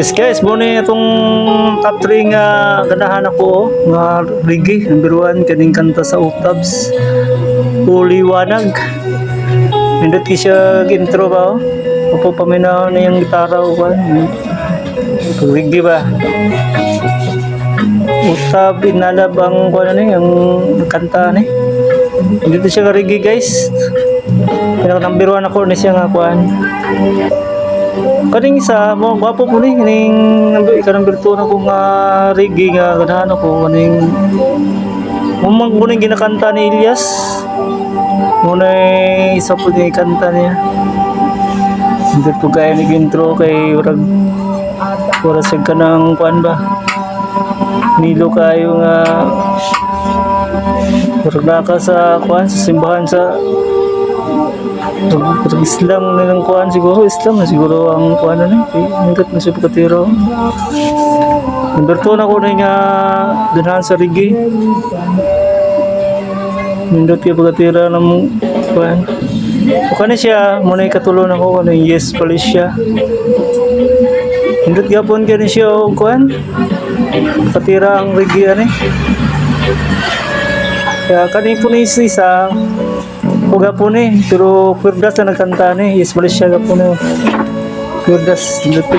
Yes guys, muna itong top 3 nga ganahan ako oh, nga reggae, number 1 kaning kanta sa octaves. Uliwanag. Nindot ki siya intro ba oh. Opo paminaw na yung gitara o ba. Reggae ba? Octave inalab ang kuan ni ang kanta ni. Dito siya nga reggae guys. Pinaka number 1 ako ni siya nga kuan. Kaning isa, mo gwapo po ni kaning number ika number 2 na ko nga reggae nga ganahan ako kaning Mumang mo ning ginakanta ni Elias. Muna isa po ni kanta niya. Hindi po kaya ni intro kay urag Ura sa kanang kuan ba? Nilo kayo nga Urag naka sa kuan sa simbahan sa Urag Islam nilang kuan siguro Islam na siguro ang kuan na ni. Hingkat na siya pagkatiro. Number 2 na ko na nga ganahan sa reggae. Nindot yung pagkatira ng kuan. O kani siya, muna ikatulon ako kani yes pala siya. Nindot gapon kani siya o kuan. Pagkatira ang reggae ani. Kaya kani po ni isa o gapon eh. Pero purdas na nagkanta ni. Yes pala siya gapon eh. Purdas. Nindot po